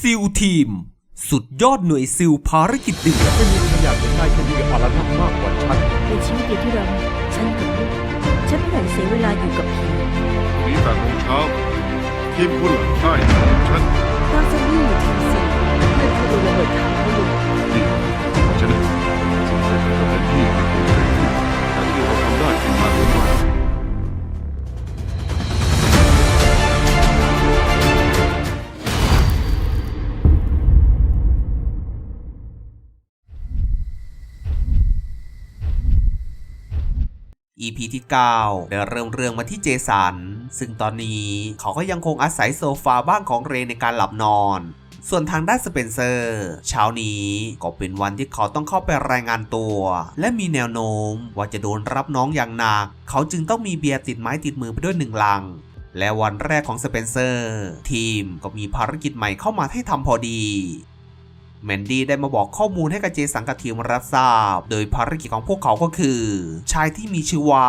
ซิลทีม สุดยอดหน่วยซิลภารกิจดึกไม่มีใครอยากเห็นนายคดีอารนักมากกว่าฉันในชีวิตเดียวที่เราฉันกับลูกฉันไม่อยากเสียเวลาอยู่กับผีนี้แปดโมงเช้าทีมคุณเหรอใช่ฉันตอนซันนี่อยู่ทีม EP ที่ 9 ได้เริ่มเรื่องมาที่เจสัน ซึ่งตอนนี้เขาก็ยังคงอาศัยโซฟาบ้านของเรในการหลับนอน ส่วนทางด้านสเปนเซอร์ เช้านี้ก็เป็นวันที่เขาต้องเข้าไปรายงานตัว และมีแนวโน้มว่าจะโดนรับน้องอย่างหนัก เขาจึงต้องมีเบียร์ติดไม้ติดมือไปด้วยหนึ่งลังและวันแรกของสเปนเซอร์ ทีมก็มีภารกิจใหม่เข้ามาให้ทำพอดี แมนดี้ได้มาบอกข้อมูลให้กับเจสันกับทีมรับทราบ โดยภารกิจของพวกเขาก็คือ ชายที่มีชื่อว่า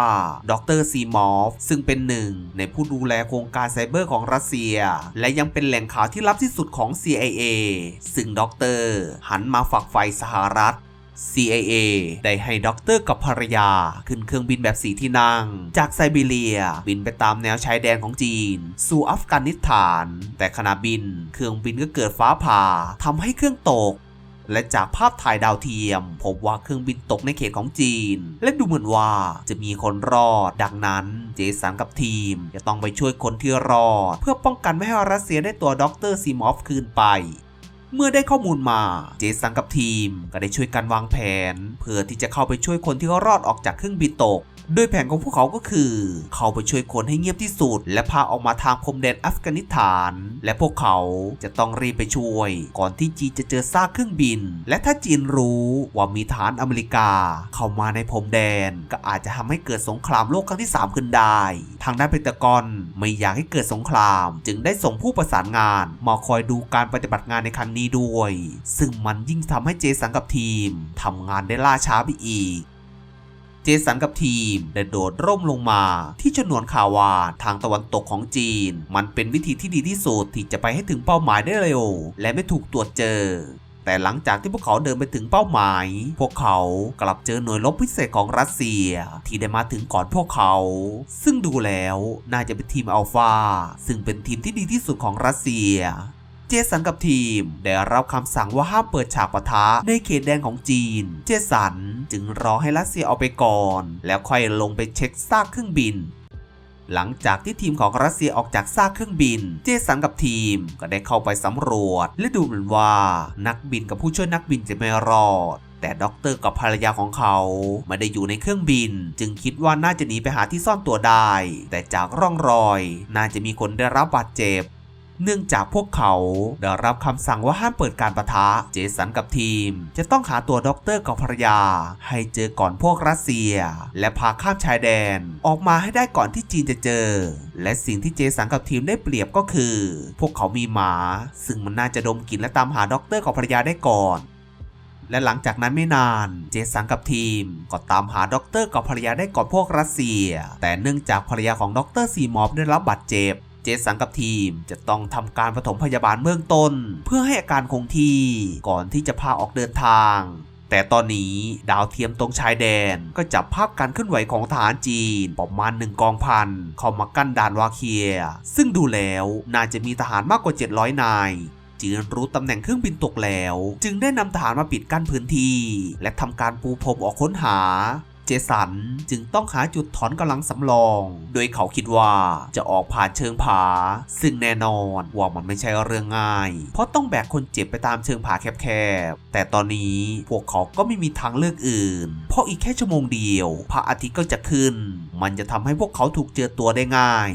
ดรซีมอฟซึ่งเป็นหนึ่งในผู้ดูแลโครงการไซเบอร์ของรัสเซีย และยังเป็นแหล่งข่าวที่ลับที่สุดของ CIA ซึ่งดรหันมาฝักใฝ่สหรัฐ CIA ได้ให้ด็อกเตอร์กับภรรยา ขึ้นเครื่องบินแบบสีที่นั่ง จากไซบีเรีย บินไปตามแนวชายแดนของจีน สู่อัฟกานิสถาน แต่ขณะบิน เครื่องบินก็เกิดฟ้าผ่าทำให้เครื่องตกและจากภาพถ่ายดาวเทียม พบว่าเครื่องบินตกในเขตของจีน และดูเหมือนว่าจะมีคนรอด ดังนั้นเจสันกับทีม จะต้องไปช่วยคนที่รอด เพื่อป้องกันไม่ให้รัสเซียได้ตัวด็อกเตอร์ซีมอฟคืนไป เมื่อได้ข้อมูลมาเจสันกับทีมก็ได้ช่วยกันวางแผน เพื่อที่จะเข้าไปช่วยคนที่เขารอดออกจากเครื่องบินตก โดยแผนของพวกเขาก็คือ เข้าไปช่วยคนให้เงียบที่สุด และพาออกมาทางพรมแดนอัฟกานิสถาน และพวกเขาจะต้องรีบไปช่วย ก่อนที่จีนจะเจอซากเครื่องบิน และถ้าจีนรู้ว่ามีฐานอเมริกา เข้ามาในพรมแดน ก็อาจจะทำให้เกิดสงครามโลกครั้งที่ 3 ขึ้นได้ ทางด้านเพนตากอนไม่อยากให้เกิดสงคราม จึงได้ส่งผู้ประสานงานมาคอยดูการปฏิบัติงานในครั้งนี้ด้วย ซึ่งมันยิ่งทำให้เจสันกับทีมทำงานได้ล่าช้าไปอีก เจสันกับทีมได้โดดร่มลงมา ที่ฉนวนคาวาทางตะวันตกของจีน มันเป็นวิธีที่ดีที่สุดที่จะไปให้ถึงเป้าหมายได้เร็ว และไม่ถูกตรวจเจอแต่หลังจากที่พวกเขาเดินไปถึงเป้าหมาย พวกเขากลับเจอหน่วยรบพิเศษของรัสเซีย ที่ได้มาถึงก่อนพวกเขา ซึ่งดูแล้วน่าจะเป็นทีมอัลฟาซึ่งเป็นทีมที่ดีที่สุดของรัสเซีย เจสันกับทีมได้รับคำสั่งว่าห้ามเปิดฉากปะทะในเขตแดนของจีน เจสัน จึงรอให้รัสเซียเอาไปก่อน แล้วค่อยลงไปเช็คซากเครื่องบิน หลังจากที่ทีมของรัสเซียออกจากซากเครื่องบิน เจสันกับทีมก็ได้เข้าไปสำรวจ และดูเหมือนว่านักบินกับผู้ช่วยนักบินจะไม่รอดแต่ด็อกเตอร์กับภรรยาของเขาไม่ได้อยู่ในเครื่องบิน จึงคิดว่าน่าจะหนีไปหาที่ซ่อนตัวได้ แต่จากร่องรอย น่าจะมีคนได้รับบาดเจ็บ เนื่องจากพวกเขาได้รับคำสั่งว่าห้ามเปิดการประทะ เจสันกับทีม จะต้องหาตัวด็อกเตอร์กับภรรยา ให้เจอก่อนพวกรัสเซีย และพาข้ามชายแดน ออกมาให้ได้ก่อนที่จีนจะเจอ และสิ่งที่เจสันกับทีมได้เปรียบก็คือ พวกเขามีหมา ซึ่งมันน่าจะดมกลิ่นและตามหาด็อกเตอร์กับภรรยาได้ก่อนและหลังจากนั้นไม่นาน เจสันกับทีม ก็ตามหาด็อกเตอร์กับภรรยาได้ก่อนพวกรัสเซีย แต่เนื่องจากภรรยาของด็อกเตอร์ซีมอฟได้รับบาดเจ็บ เจสันกับทีมจะต้องทำการปฐมพยาบาลเบื้องต้น เพื่อให้อาการคงที่ก่อนที่จะพาออกเดินทาง แต่ตอนนี้ดาวเทียมตรงชายแดนก็จับภาพการเคลื่อนไหวของทหารจีนประมาณหนึ่งกองพันเข้ามากั้นด่านวาเคีย ซึ่งดูแล้วน่าจะมีทหารมากกว่า 700 นายจีนรู้ตำแหน่งเครื่องบินตกแล้ว จึงได้นำทหารมาปิดกั้นพื้นที่ และทำการปูพรมออกค้นหา เจสัน จึงต้องหาจุดถอนกำลังสำรอง โดยเขาคิดว่าจะออกผ่านเชิงผา ซึ่งแน่นอนว่ามันไม่ใช่เรื่องง่าย เพราะต้องแบกคนเจ็บไปตามเชิงผาแคบๆ แต่ตอนนี้พวกเขาก็ไม่มีทางเลือกอื่น เพราะอีกแค่ชั่วโมงเดียวพระอาทิตย์ก็จะขึ้น มันจะทำให้พวกเขาถูกเจอตัวได้ง่าย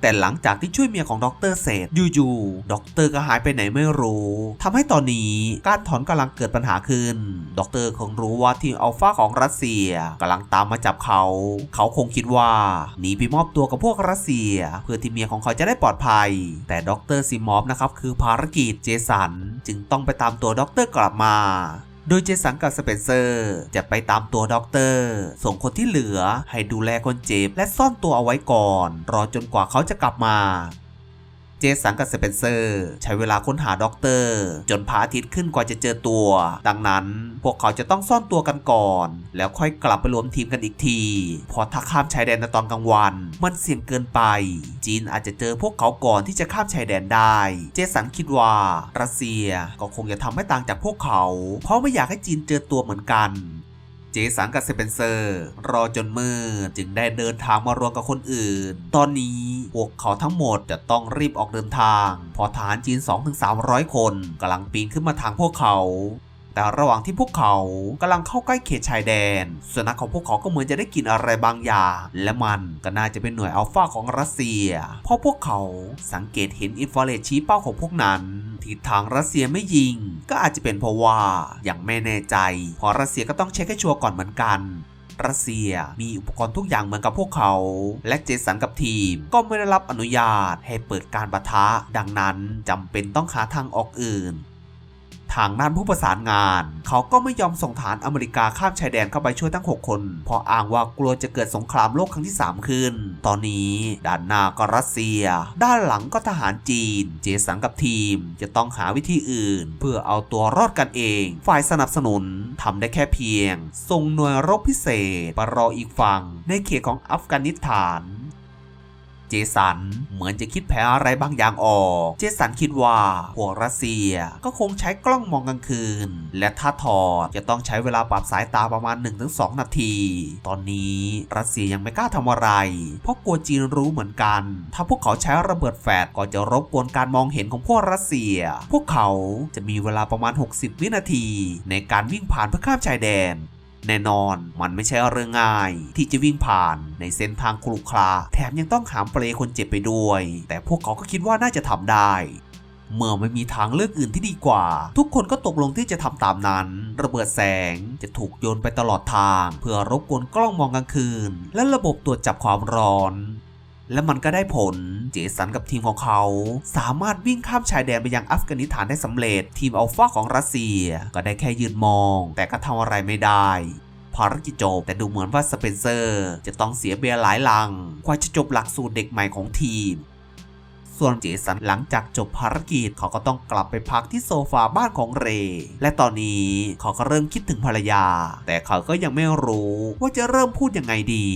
แต่หลังจากที่ช่วยเมียของด็อกเตอร์เสร็จอยู่ๆด็อกเตอร์ก็หายไปไหนไม่รู้ทำให้ตอนนี้การถอนกำลังเกิดปัญหาขึ้นด็อกเตอร์คงรู้ว่าทีมอัลฟาของรัสเซียกำลังตามมาจับเขา เขาคงคิดว่าหนีไปมอบตัวกับพวกรัสเซีย เพื่อที่เมียของเขาจะได้ปลอดภัย แต่ด็อกเตอร์ซิมอฟนะครับคือภารกิจเจสันจึงต้องไปตามตัวด็อกเตอร์กลับมา โดยเจสันกับสเปนเซอร์จะไปตามตัวด็อกเตอร์ ส่งคนที่เหลือให้ดูแลคนเจ็บและซ่อนตัวเอาไว้ก่อน รอจนกว่าเขาจะกลับมา เจสันกับสเปนเซอร์ ใช้เวลาค้นหาด็อกเตอร์ จนพระอาทิตย์ขึ้นกว่าจะเจอตัว ดังนั้นพวกเขาจะต้องซ่อนตัวกันก่อน แล้วค่อยกลับไปรวมทีมกันอีกทีเพราะถ้าข้ามชายแดนในตอนกลางวัน มันเสี่ยงเกินไป จีนอาจจะเจอพวกเขาก่อนที่จะข้ามชายแดนได้ เจสันคิดว่ารัสเซียก็คงจะทำไม่ต่างจากพวกเขา เพราะไม่อยากให้จีนเจอตัวเหมือนกัน เจสันกับเซเปนเซอร์ รอจนมืดจึงได้เดินทางมารวมกับคนอื่น ตอนนี้พวกเขาทั้งหมดจะต้องรีบออกเดินทางเพอทหารจีน 2-300 คนกำลังปีนขึ้นมาทางพวกเขา แต่ระหว่างที่พวกเขากำลังเข้าใกล้เขตชายแดน สุนัขของพวกเขาก็เหมือนจะได้กลินอะไรบางอย่าง และมันก็น่าจะเป็นหน่วยอัลฟาของรัสเซีย เพราะพวกเขาสังเกตเห็นอินฟราเรดชี้เป้าของพวกนั้นทิศทางรัสเซียไม่ยิง ก็อาจจะเป็นเพราะว่าอยังไม่แน่ใจพราะรัสเซียก็ต้องเช็คให้ชัวร์ก่อนเหมือนกันรัสเซียมีอุปกรณ์ทุกอย่างเหมือนกับพวกเขา และเจสันกับทีมก็ไม่ได้รับอนุญาตให้เปิดการประทะ ดังนั้นจำเป็นต้องหาทางออกอื่น ทางด้านผู้ประสานงาน เขาก็ไม่ยอมส่งฐานอเมริกาข้ามชายแดนเข้าไปช่วยทั้ง 6 คน เพราะอ้างว่ากลัวจะเกิดสงครามโลกครั้งที่ 3 ขึ้น ตอนนี้ด้านหน้าก็รัสเซีย ด้านหลังก็ทหารจีน เจสันกับทีม จะต้องหาวิธีอื่น เพื่อเอาตัวรอดกันเอง ฝ่ายสนับสนุนทำได้แค่เพียงส่งหน่วยรบพิเศษไปรออีกฝั่งในเขตของอัฟกานิสถาน เจสันเหมือนจะคิดแผนอะไรบางอย่างออก เจสันคิดว่าพวกรัสเซียก็คงใช้กล้องมองกลางคืน และถ้าถอดจะต้องใช้เวลาปรับสายตาประมาณ 1-2 นาที ตอนนี้รัสเซียยังไม่กล้าทำอะไร เพราะกลัวจีนรู้เหมือนกัน ถ้าพวกเขาใช้ระเบิดแฟลก็จะรบกวนการมองเห็นของพวกรัสเซีย พวกเขาจะมีเวลาประมาณ 60 วินาที ในการวิ่งผ่านเพื่อข้ามชายแดน แน่นอนมันไม่ใช่เรื่องง่าย ที่จะวิ่งผ่านในเส้นทางครุคลา แถมยังต้องหามเปลคนเจ็บไปด้วย แต่พวกเขาก็คิดว่าน่าจะทำได้เมื่อไม่มีทางเลือกอื่นที่ดีกว่า ทุกคนก็ตกลงที่จะทำตามนั้น ระเบิดแสงจะถูกโยนไปตลอดทาง เพื่อรบกวนกล้องมองกลางคืน และระบบตรวจจับความร้อน และมันก็ได้ผล เจสันกับทีมของเขา สามารถวิ่งข้ามชายแดนไปยังอัฟกานิสถานได้สำเร็จ ทีมอัลฟาของรัสเซีย ก็ได้แค่ยืนมอง แต่ก็ทำอะไรไม่ได้ภารกิจจบแต่ดูเหมือนว่าสเปนเซอร์ จะต้องเสียเบียร์หลายลังกว่าจะจบหลักสูตรเด็กใหม่ของทีม ส่วนเจสันหลังจากจบภารกิจเขาก็ต้องกลับไปพักที่โซฟาบ้านของเร และตอนนี้เขาก็เริ่มคิดถึงภรรยา แต่เขาก็ยังไม่รู้ว่าจะเริ่มพูดยังไงดี